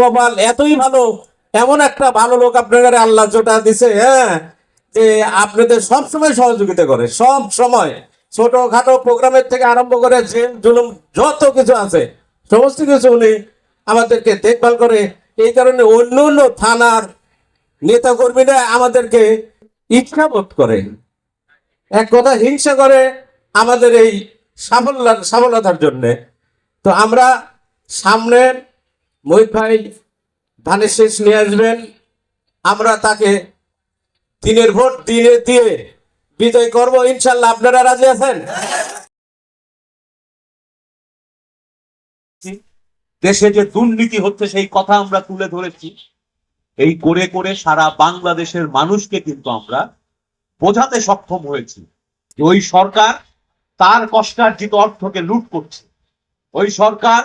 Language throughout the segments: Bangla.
কপাল এতই ভালো, এমন একটা ভালো লোক আপনাদের আল্লাহ জোটা দিছে হ্যাঁ যে আপনাদের সব সময় সহযোগিতা করে, সব সময়। ছোটখাটো প্রোগ্রামের থেকে আরম্ভ করে যে জুলুম যত কিছু আছে, সমস্ত কিছু উনি আমাদেরকে দেখভাল করে। এই কারণে অন্য অন্য থানার নেতা কর্মীরা আমাদেরকে ইচ্ছা বোধ করে। এক কথা হিংসা করে আমাদের এই সাফল্য সফলতার জন্যে। তো আমরা সামনের মহিত ভাই ধানের শেষ নিয়ে আসবেন। আমরা তাকে দিনের ভোট দিয়ে দিয়ে বিজয় করব। ইনশাল্লাহ আপনারা রাজি আছেন? দেশে যে দুর্নীতি হচ্ছে, সেই কথা আমরা তুলে ধরেছি। এই করে করে সারা বাংলাদেশের মানুষকে কিন্তু আমরা বোঝাতে সক্ষম হয়েছি ওই সরকার তার কষ্টার্জিত অর্থকে লুট করছে। ওই সরকার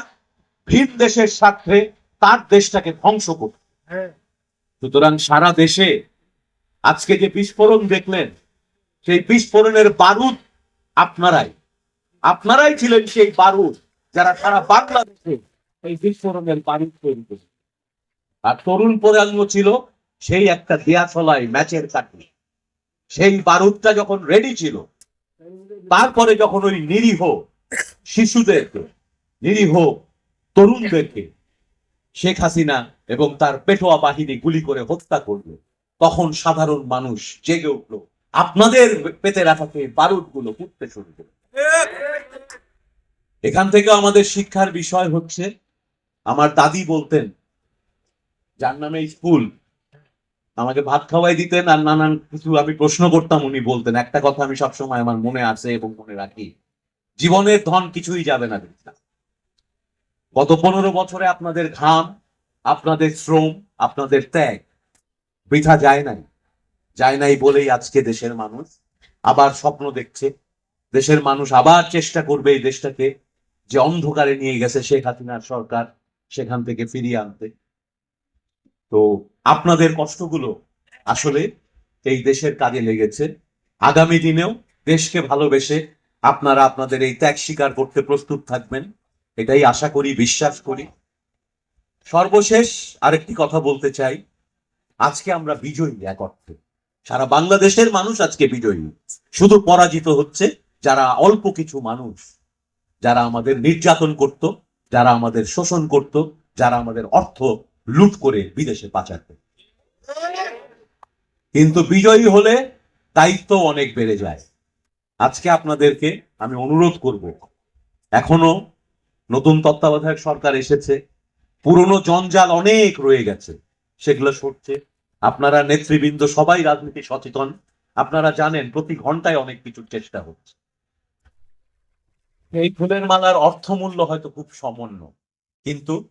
ভিন দেশের স্বার্থে তার দেশটাকে ধ্বংস করছে সুতরাং সারা দেশে আজকে যে বিস্ফোরণ দেখলেন সেই বিস্ফোরণের বারুদ আপনারাই। আপনারাই ছিলেন সেই বারুদ যারা সারা বাংলাদেশে এই বিস্ফোরণের বারুদ তৈরি করেছে। আর তরুণ প্রজন্ম ছিল সেই একটা দেয়াশলাই ম্যাচের কাটি সেই বারুদটা যখন রেডি ছিল তারপরে যখন ওই নিরীহ শিশুদেরকে নিরীহ তরুণদেরকে শেখ হাসিনা এবং তার পেটোয়া বাহিনী গুলি করে হত্যা করল। তখন সাধারণ মানুষ জেগে উঠল। আপনাদের পেতে রাখাতে বারুদগুলো ফুটতে শুরু করল। এখান থেকে আমাদের শিক্ষার বিষয় হচ্ছে, আমার দাদি বলতেন, যার নামে স্কুল, আমাকে ভাত খাওয়াই দিতেন আর নানান কিছু আমি প্রশ্ন করতাম, উনি বলতেন, একটা কথা আমি সবসময় আমার মনে আছে এবং মনে রাখি, জীবনের ধন কিছুই যাবে না। গত পনেরো বছরে আপনাদের ঘাম, আপনাদের শ্রম, আপনাদের ত্যাগ বৃথা যায় নাই। যায় নাই বলেই আজকে দেশের মানুষ আবার স্বপ্ন দেখছে। দেশের মানুষ আবার চেষ্টা করবে এই দেশটাকে যে অন্ধকারে নিয়ে গেছে শেখ হাসিনার সরকার সেখান থেকে ফিরিয়ে আনতে। তো আপনাদের কষ্টগুলো আসলে এই দেশের কাজে লেগেছে। আগামী দিনেও দেশকে ভালোবেসে আপনারা আপনাদের এই ত্যাগ স্বীকার করতে প্রস্তুত থাকবেন। এটাই আশা করি, বিশ্বাস করি। সর্বশেষ আরেকটি কথা বলতে চাই। আজকে আমরা বিজয়ী এক অর্থে। সারা বাংলাদেশের মানুষ আজকে বিজয়ী। শুধু পরাজিত হচ্ছে যারা অল্প কিছু মানুষ, যারা আমাদের নির্যাতন করত, যারা আমাদের শোষণ করত, যারা আমাদের অর্থ লুট করে বিদেশে পাচার করত। কিন্তু বিজয়ী হলে দায়িত্ব অনেক বেড়ে যায়। আজকে আপনাদেরকে আমি অনুরোধ করব, এখনও নতুন তত্ত্বাবধায়ক সরকার এসেছে। পুরনো জঞ্জাল অনেক রয়ে গেছে। সেগুলো সরছে। আপনারা নেতৃবৃন্দ সবাই রাজনীতি সচেতন। আপনারা জানেন, প্রতি ঘন্টায় অনেক কিছুর চেষ্টা হচ্ছে। এই ফুলের মালার অর্থমূল্য হয়তো খুব সমন্য। কিন্তু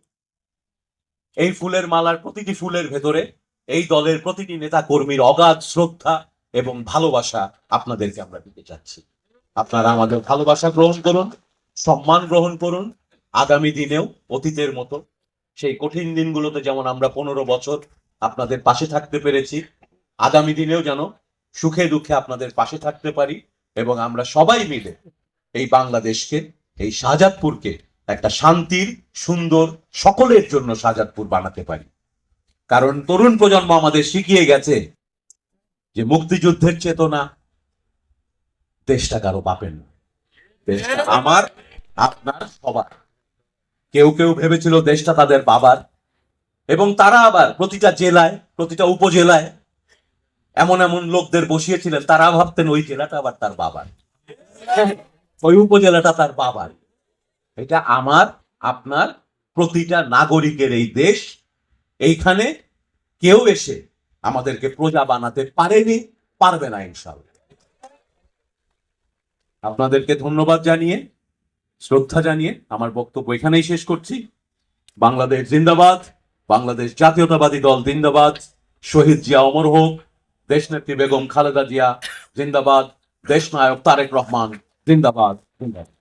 এই ফুলের মালার প্রতিটি ফুলের ভেতরে এই দলের প্রতিটি নেতা কর্মীর অগাধ শ্রদ্ধা এবং ভালোবাসা আপনাদেরকে আমরা দিতে চাচ্ছি। আপনারা আমাদের ভালোবাসা গ্রহণ করুন, সম্মান গ্রহণ করুন আগামী দিনেও অতীতের মতো সেই কঠিন দিনগুলোতে যেমন আমরা পনেরো বছর আপনাদের পাশে থাকতে পেরেছি আগামী দিনেও যেন সুখে দুঃখে আপনাদের পাশে থাকতে পারি এবং আমরা সবাই মিলে এই বাংলাদেশকে এই শাহজাদপুরকে একটা শান্তির সুন্দর সকলের জন্য শাহজাদপুর বানাতে পারি। কারণ তরুণ প্রজন্ম আমাদের শিখিয়ে গেছে যে মুক্তিযুদ্ধের চেতনা দেশটা কারও পাবেন না দেশটা আমার আপনার সবার। কেউ কেউ ভেবেছিল দেশটা তাদের বাবার। এবং তারা আবার প্রতিটা জেলায়, প্রতিটা উপজেলায় এমন এমন লোকদের বসিয়েছিলেন। তারা ভাবতেন ওই জেলাটা আবার তার বাবার। ওই উপজেলাটা তার বাবার। এটা আমার, আপনার, প্রতিটা নাগরিকের এই দেশ। এইখানে কেউ এসে আমাদেরকে প্রজা বানাতে পারেনি, পারবে না ইনশাল্লাহ আপনাদেরকে ধন্যবাদ জানিয়ে শ্রদ্ধা জানিয়ে আমার বক্তব্য এখানেই শেষ করছি। বাংলাদেশ জিন্দাবাদ, বাংলাদেশ জাতীয়তাবাদী দল জিন্দাবাদ, শহীদ জিয়া অমর হোক, দেশনেত্রী বেগম খালেদা জিয়া জিন্দাবাদ দেশ নায়ক তারেক রহমান জিন্দাবাদ জিন্দাবাদ।